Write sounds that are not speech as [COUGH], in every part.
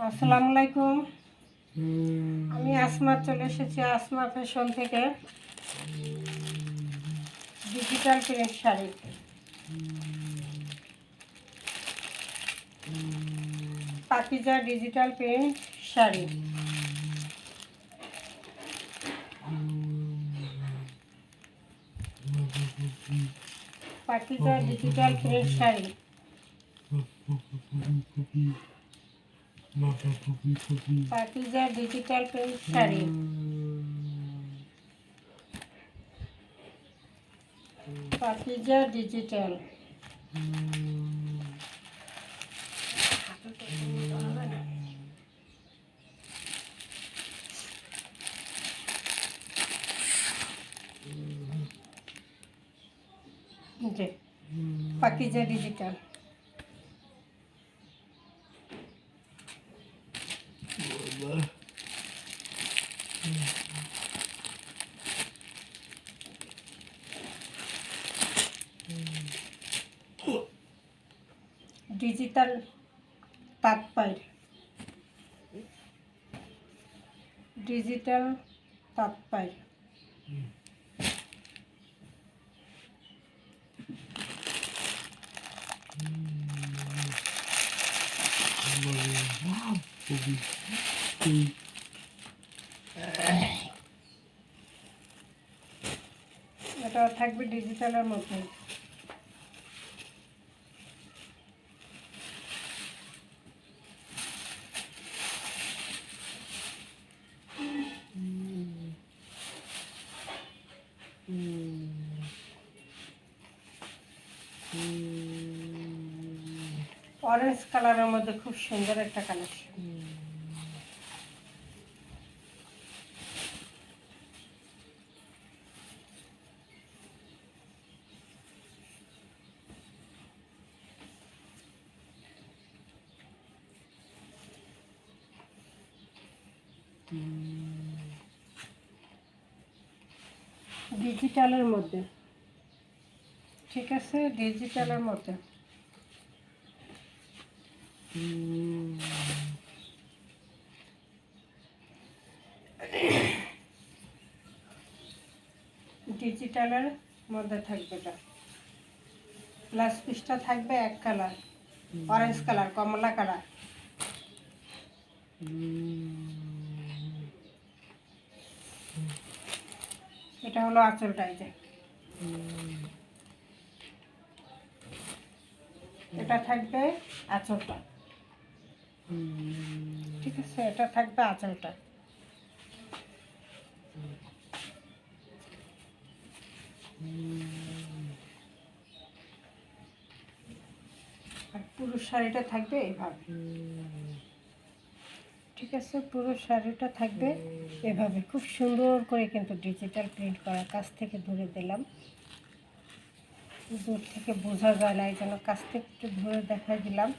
আসসালামু আলাইকুম। আমি আসমা চলে এসেছি আসমা ফ্যাশন থেকে। Digital print sari. Pakiza digital print sari. Pakiza digital print sari. Pakiza digital print Pakiza digital digital তাৎপাই এটা থাকবে ডিজিটালের মধ্যে অরেঞ্জ কালারের মধ্যে খুব সুন্দর একটা কালেকশন ডিজিটালের মধ্যে। ঠিক আছে? ডিজিটালের মধ্যে। [COUGHS] ডিজিটালের মধ্যে থাকবে এটা। প্লাস পিসটা থাকবে এক কালার অরেঞ্জ কালার কমলা কালার এটা হলো আঁচলটা এই যে এটা থাকবে আঁচলটা ঠিক আছে, এটা থাকবে আঁচলটা আর পুরো শাড়িটা থাকবে এইভাবে ঠিক আছে, পুরো শাড়িটা থাকবে এভাবে। খুব সুন্দর করে কিন্তু ডিজিটাল প্রিন্ট করা, কাছ থেকে ধরে দিলাম। দূর থেকে বোঝা যায় না, এই জন্য কাছ থেকে একটু ধরে দেখা দিলাম।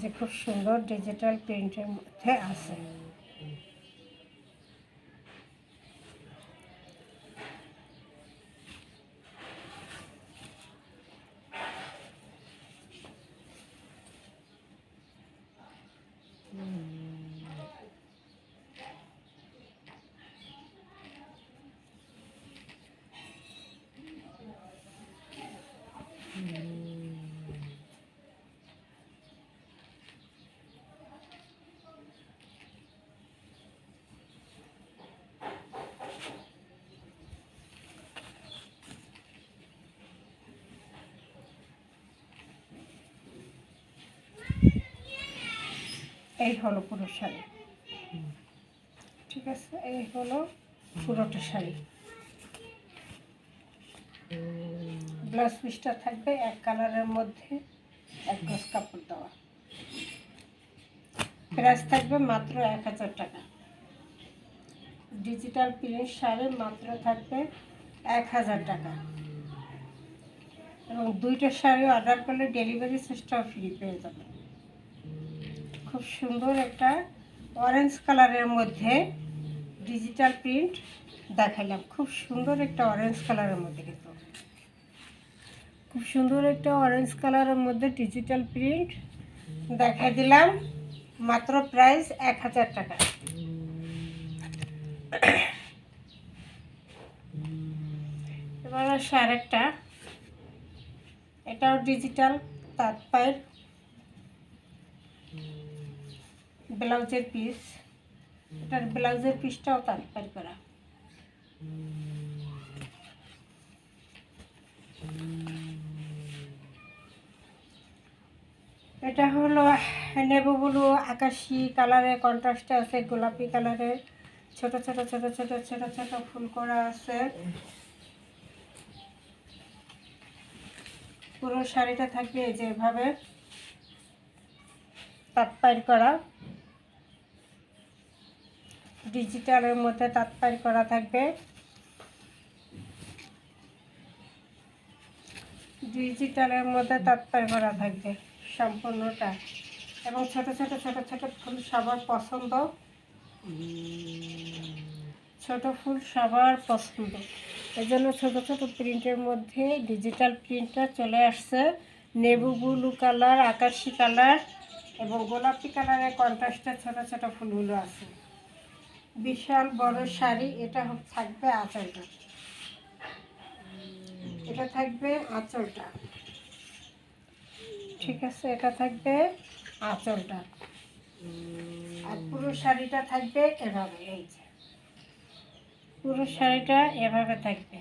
যে খুব সুন্দর ডিজিটাল প্রিন্টের মধ্যে আছে। এই হলো পুরো শাড়ি। ঠিক আছে? এই হলো পুরোটা শাড়ি। ব্লাউজ পিসটা থাকবে এক কালারের মধ্যে, এক গজ কাপড় দেওয়া। প্রাইস থাকবে মাত্র এক হাজার টাকা। ডিজিটাল প্রিন্ট শাড়ি মাত্র থাকবে এক হাজার টাকা। এবং দুইটা শাড়ি অর্ডার করলে ডেলিভারি সিস্টেম ফ্রি পেয়ে যাবে। খুব সুন্দর একটা অরেঞ্জ কালারের মধ্যে ডিজিটাল প্রিন্ট দেখাইলাম। খুব সুন্দর একটা অরেঞ্জ কালারের মধ্যে কিন্তু। খুব সুন্দর একটা অরেঞ্জ কালারের মধ্যে ডিজিটাল প্রিন্ট দেখাই দিলাম। মাত্র প্রাইস এক হাজার টাকা। এবার আসে আরেকটা। এটাও ডিজিটাল তাঁত পায়ের ব্লাউজের পিস এটার ব্লাউজের পিসটাও তাঁত পায়ের করা। এটা হলো নেবু ব্লু, আকাশি কালারের কন্ট্রাস্টে আছে, গোলাপি কালারের ছোট ছোট ছোট ছোট ছোট ছোট ফুল করা আছে। পুরো শাড়িটা থাকবে এই যে এভাবে। তাৎপাইর করা। ডিজিটালের মধ্যে তাৎপাইর করা থাকবে। ডিজিটালের মধ্যে তাৎপার করা থাকবে সম্পূর্ণটা। এবং ছোট ছোট ছোট ছোট ফুল সবার পছন্দ। ছোট ফুল সবার পছন্দ। এই জন্য ছোটো ছোটো প্রিন্টের মধ্যে ডিজিটাল প্রিন্টটা চলে আসছে। নেবু ব্লু কালার, আকাশি কালার এবং গোলাপি কালারের কন্ট্রাস্টে ছোট ছোট ফুলগুলো আছে। বিশাল বড় শাড়ি, এটা থাকবে আঁচলটা। এটা থাকবে আঁচলটা। ঠিক আছে, এটা থাকবে আঁচলটা। আর পুরো শাড়িটা থাকবে এভাবে, এই যে। পুরো শাড়িটা এভাবে থাকবে।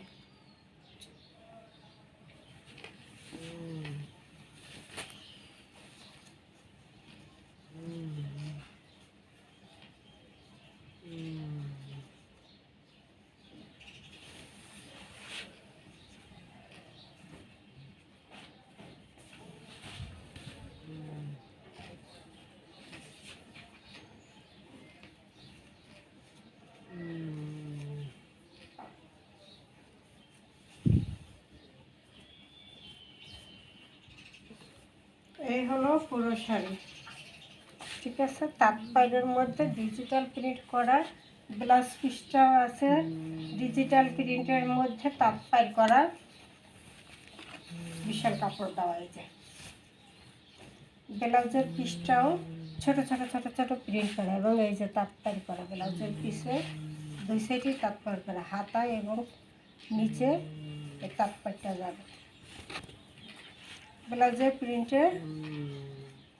এই হলো পুরো শাড়ি। ঠিক আছে? তাঁত পাইলের মধ্যে ডিজিটাল প্রিন্ট করা ব্লাউজ পিসটাও আছে। ডিজিটাল প্রিন্টের মধ্যে তাঁত পাইল করা বিশাল কাপড় দেওয়া হয়েছে। ব্লাউজের পিসটাও ছোট ছোট ছোট ছোট প্রিন্ট করা এবং এই যে তাঁত পাইল করা ব্লাউজের পিসে দুই সাইডেই তাঁত পাইল করা হাতায় এবং নিচে তাঁত পাইলটা যাবে। ব্লাউজের প্রিন্টের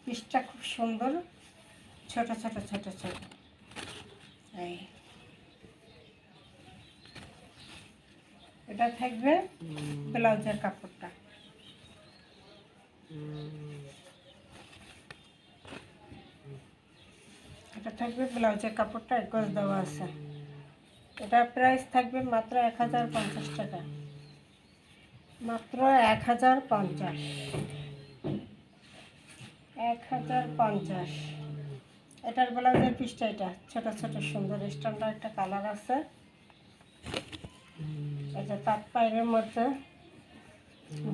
পিসটা খুব সুন্দর। ছোট ছোট ছোট ছোট। এই। এটা থাকবে ব্লাউজের কাপড়টা। এটা থাকবে ব্লাউজের কাপড়টা একজ দেওয়া আছে। এটা প্রাইস থাকবে মাত্র এক হাজার পঞ্চাশ টাকা। মাত্র এক হাজার পঞ্চাশ। এক হাজার পঞ্চাশ। এটার ব্লাউজের পিসটা এটা, ছোটো ছোটো সুন্দর স্ট্যান্ডার্ড একটা কালার আছে। এটা তাঁত পায়ের মধ্যে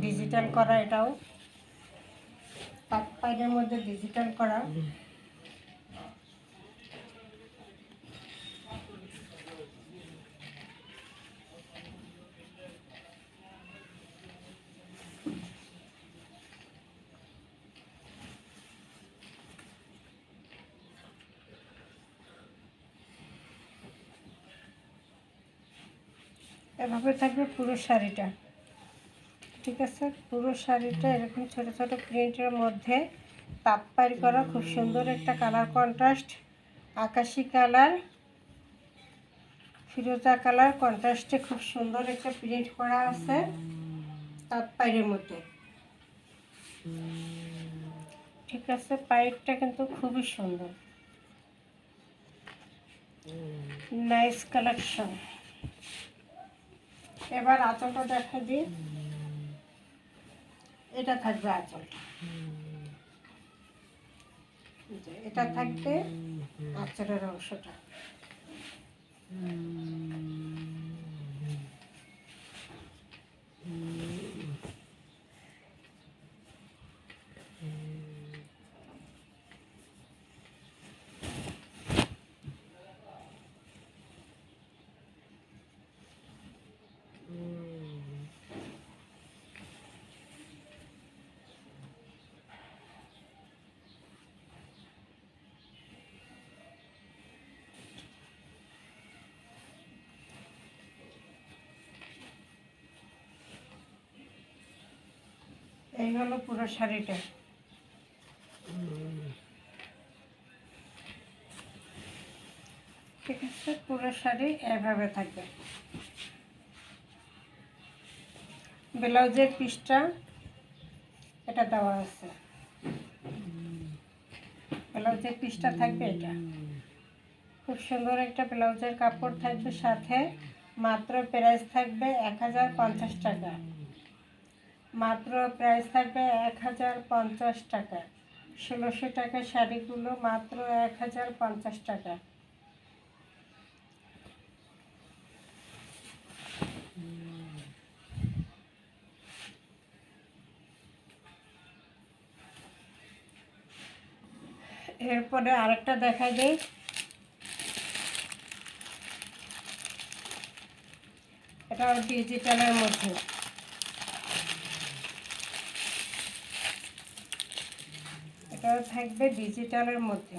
ডিজিটাল করা এটাও। তাঁত পায়ের মধ্যে ডিজিটাল করা। এভাবে থাকবে পুরো শাড়িটা। ঠিক আছে? পুরো শাড়িটা এরকম ছোট ছোট প্রিন্টের মধ্যে তাপ পাইর করা, খুব সুন্দর একটা কালার কন্ট্রাস্ট আকাশি কালার ফিরোজা কালার কন্ট্রাস্টে খুব সুন্দর একটা প্রিন্ট করা আছে তাপ পাইরের মধ্যে। ঠিক আছে? পাইপটা কিন্তু খুবই সুন্দর। নাইস কালেকশন এবার আঁচলটা দেখা দিই এটা থাকবে আঁচলটা এটা থাকবে আঁচলের অংশটা। এই হলো পুরো শাড়িটা। ঠিক আছে, পুরো শাড়ি এভাবে থাকবে ব্লাউজের পিসটা এটা দেওয়া আছে। ব্লাউজের পিসটা থাকবে এটা। খুব সুন্দর একটা ব্লাউজের কাপড় থাকবে সাথে। মাত্র প্রাইস থাকবে এক হাজার পঞ্চাশ টাকা। মাত্র প্রাইস থাকবে এক হাজার পঞ্চাশ টাকা। ষোলোশো টাকা শাড়িগুলো মাত্র এক হাজার পঞ্চাশ টাকা। এরপরে আরেকটা দেখা দেই। এটা ডিজিটালের মধ্যে। থাকবে ডিজিটালের মধ্যে।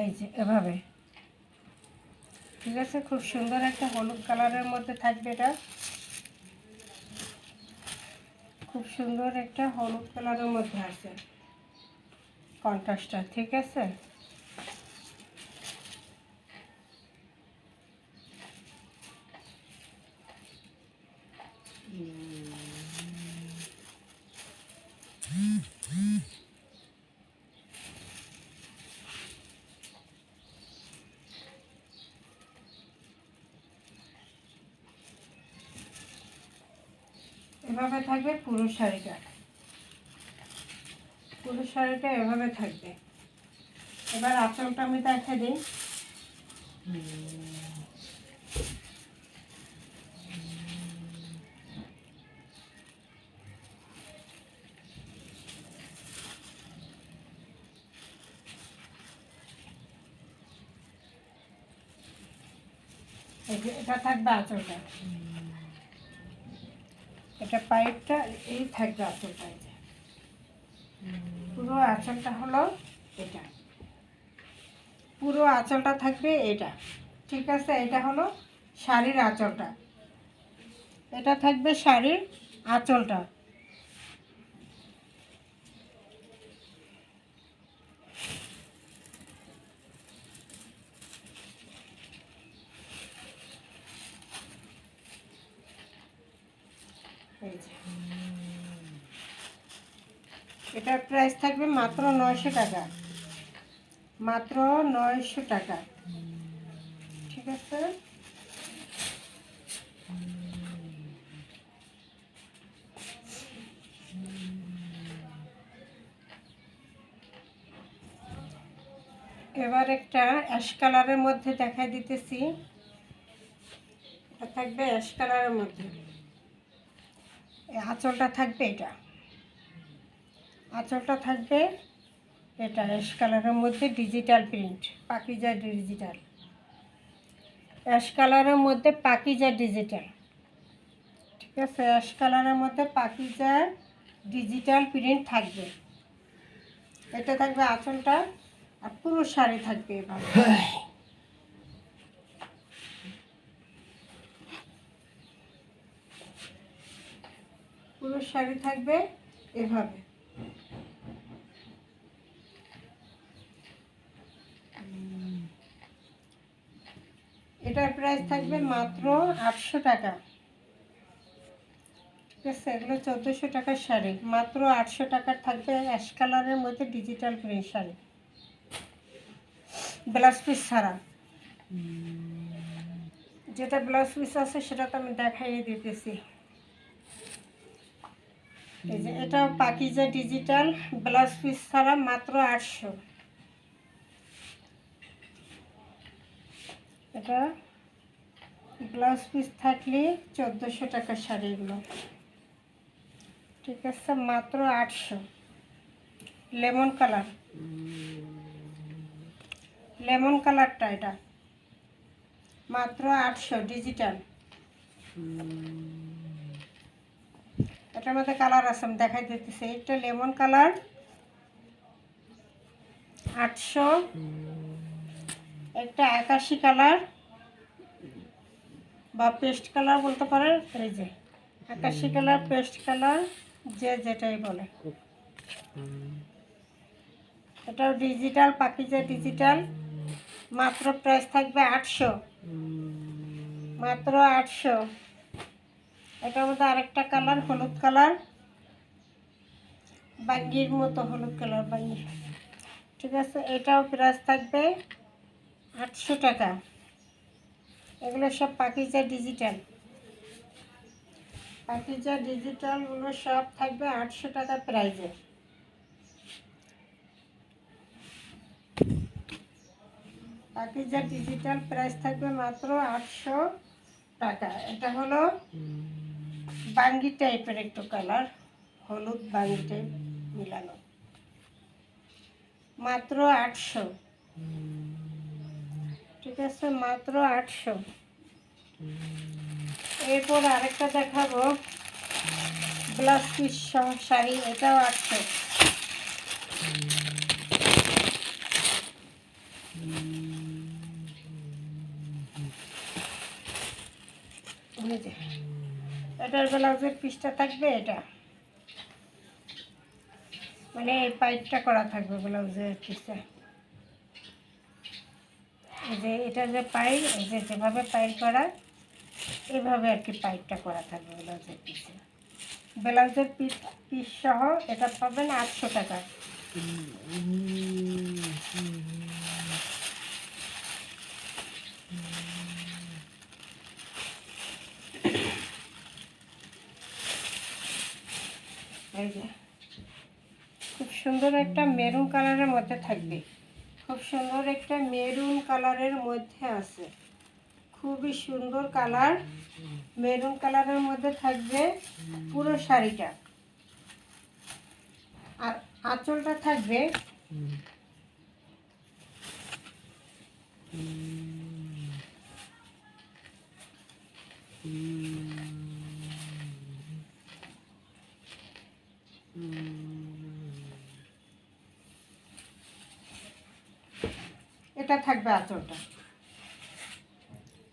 এই যে, এভাবে। ঠিক আছে, খুব সুন্দর একটা হলুদ কালারের মধ্যে থাকবে এটা। খুব সুন্দর একটা হলুদ কালারের মধ্যে আছে। কন্ট্রাস্টটা ঠিক আছে? এভাবে থাকবে পুরো শাড়িটা। শাড়িটা এভাবে থাকবে। এবার আঁচলটা আমি দেখা দিই। এটা থাকবে আঁচলটা। এটা পাইপটা এই থাকবে আঁচলটা পুরো আঁচলটা হলো এটা। পুরো আঁচলটা থাকবে এটা। ঠিক আছে? এটা হলো শাড়ির আঁচলটা। এটা থাকবে শাড়ির আঁচলটা এই যে এটার প্রাইস থাকবে মাত্র নয়শো টাকা। মাত্র নয়শো টাকা। ঠিক আছে? এবার একটা অ্যাশ কালারের মধ্যে দেখাই দিতেছি। থাকবে অ্যাশ কালারের মধ্যে। আঁচলটা থাকবে এটা। আঁচলটা থাকবে এটা অ্যাশ কালারের মধ্যে digital print, Pakiza digital. Ash কালারের মধ্যে পাকিজা ডিজিটাল। ঠিক আছে, অ্যাশ কালারের মধ্যে পাকিজা ডিজিটাল প্রিন্ট থাকবে। এটা থাকবে আঁচলটা আর পুরো শাড়ি থাকবে এভাবে পুরো শাড়ি থাকবে এভাবে। এটার প্রাইস থাকবে মাত্র আটশো টাকা। ঠিক আছে, এগুলো চোদ্দোশো টাকার শাড়ি। মাত্র আটশো টাকার থাকবে অ্যাশ কালারের মধ্যে digital print sari. Blouse piece ছাড়া। যেটা ব্লাউজ পিস আছে, সেটা তো আমি দেখাইয়ে দিতেছি। এটাও পাকিজা ডিজিটাল ব্লাউজ পিস ছাড়া মাত্র আটশো। এটা ব্লাউজ পিস থাকলে চোদ্দোশো টাকা শাড়ি এগুলো। ঠিক আছে, মাত্র আটশো। Lemon colour. লেমন কালারটা এটা। মাত্র আটশো ডিজিটাল। এটার মধ্যে কালার আছে, আমি দেখাই দিতেছি। একটা লেমন কালার। আটশো। একটা আকাশি কালার বা পেস্ট কালার বলতে পারেন এই যে একাশি কালার পেস্ট কালার যে যেটাই বলে। এটাও ডিজিটাল পাখিজা ডিজিটাল মাত্র প্রাইস থাকবে আটশো। মাত্র আটশো। এটার মধ্যে আরেকটা কালার হলুদ কালার। বাঙ্গির মতো হলুদ কালার বাঙ্গি ঠিক আছে এটাও প্রাইস থাকবে আটশো টাকা। এগুলো সব পাকিজা ডিজিটাল পাকিজা ডিজিটালগুলো সব থাকবে আটশো টাকা প্রাইজে পাকিজা ডিজিটাল প্রাইস থাকবে মাত্র আটশো টাকা। এটা হলো বাঙ্গি টাইপের একটু কালার হলুদ বাঙ্গি টাইপ মিলানো। মাত্র আটশো। ঠিক মাত্র আটশো। এরপর আরেকটা দেখাবো। ব্লাউজ পিস শাড়ি, এটাও আটশো। এটার ব্লাউজের পিসটা থাকবে এটা। মানে এই পাইপটা করা থাকবে ব্লাউজের পিসে। এই যে এটা যে পাইপ এই যে যেভাবে পাইপ করা, এভাবে আর কি পাইপটা করা থাকবে ব্লাউজের পিসে। ব্লাউজের পিস পিস সহ এটা পাবেন আটশো টাকা। খুব সুন্দর একটা মেরুন কালারের মধ্যে থাকবে। খুব সুন্দর একটা মেরুন কালারের মধ্যে আছে। খুবই সুন্দর কালার। মেরুন কালারের মধ্যে থাকবে পুরো শাড়িটা। আর আঁচলটা থাকবে এটা থাকবে আঁচলটা।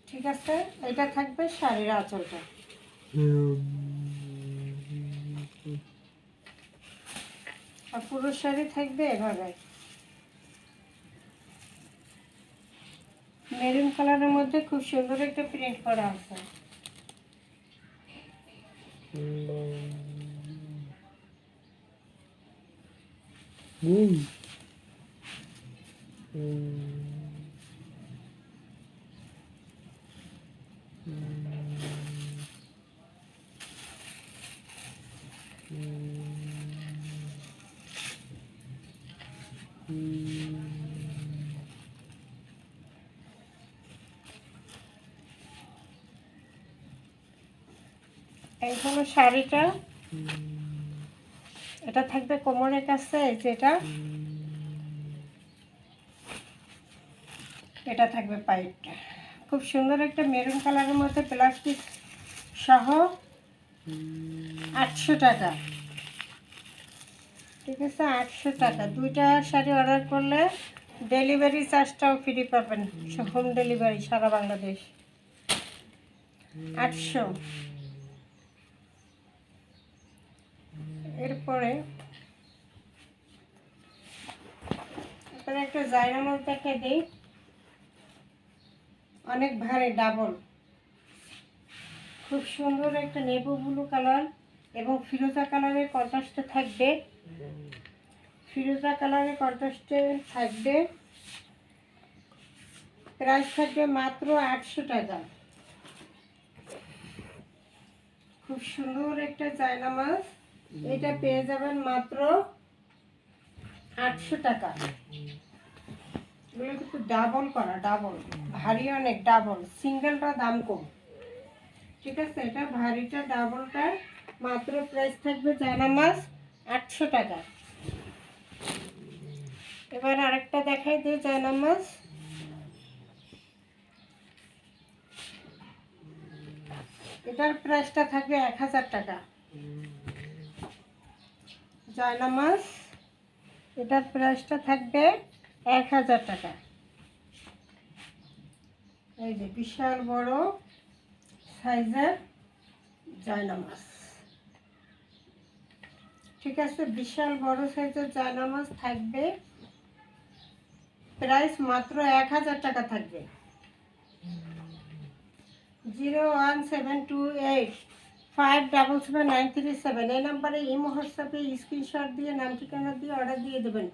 ঠিক আছে? এটা থাকবে শাড়ির আঁচলটা। আর পুরো শাড়ি থাকবে এভাবে। মেরুন কালারের মধ্যে খুব সুন্দর একটা প্রিন্ট করা আছে। এই হলো শাড়িটা। এটা থাকবে কোমরের কাছে, এই যে এটা। এটা থাকবে পাইপটা। খুব সুন্দর একটা মেরুন কালারের মধ্যে প্লাস্টিক সহ আটশো টাকা। ঠিক আছে, আটশো টাকা। দুইটা শাড়ি অর্ডার করলে ডেলিভারি চার্জটাও ফ্রি পাবেন। হোম ডেলিভারি সারা বাংলাদেশ। আটশো। এরপরে এরপরে একটা জায়নামাজ দেখে দিই। অনেক ভারী ডাবল। খুব সুন্দর একটা নেবু ব্লু কালার এবং ফিরোজা কালারের কন্ট্রাস্টে থাকবে। ফিরোজা কালারের কন্ট্রাস্টে থাকবে। প্রাইস থাকবে মাত্র আটশো টাকা। খুব সুন্দর একটা জায়নামাজ এটা পেয়ে যাবেন মাত্র আটশো টাকা। কিন্তু ডাবল করা ডাবল ভারী অনেক ডাবল সিঙ্গেলটা দাম কম। ঠিক আছে, এটা ভারীটা ডাবলটা মাত্র প্রাইস থাকবে জানামাজ আটশো টাকা। এবার আরেকটা দেখাই দিই জানামাজ এটার প্রাইসটা থাকবে এক হাজার টাকা। জায়নামাজ, এটার প্রাইসটা থাকবে এক হাজার টাকা। এই যে বিশাল বড় সাইজের জয়না মাছ ঠিক আছে, বিশাল বড় সাইজের জয়না মাছ থাকবে। প্রাইস মাত্র এক হাজার টাকা থাকবে। Zero one seven two eight five double seven nine three seven এই নাম্বারে ইমো, হোয়াটসঅ্যাপে স্ক্রিনশট দিয়ে, নাম, ঠিকানা দিয়ে অর্ডার দিয়ে দেবেন।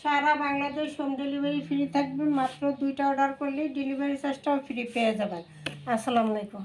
সারা বাংলাদেশ হোম ডেলিভারি ফ্রি থাকবে। মাত্র দুইটা অর্ডার করলেই ডেলিভারি চার্জটাও ফ্রি পেয়ে যাবেন। আসসালামু আলাইকুম।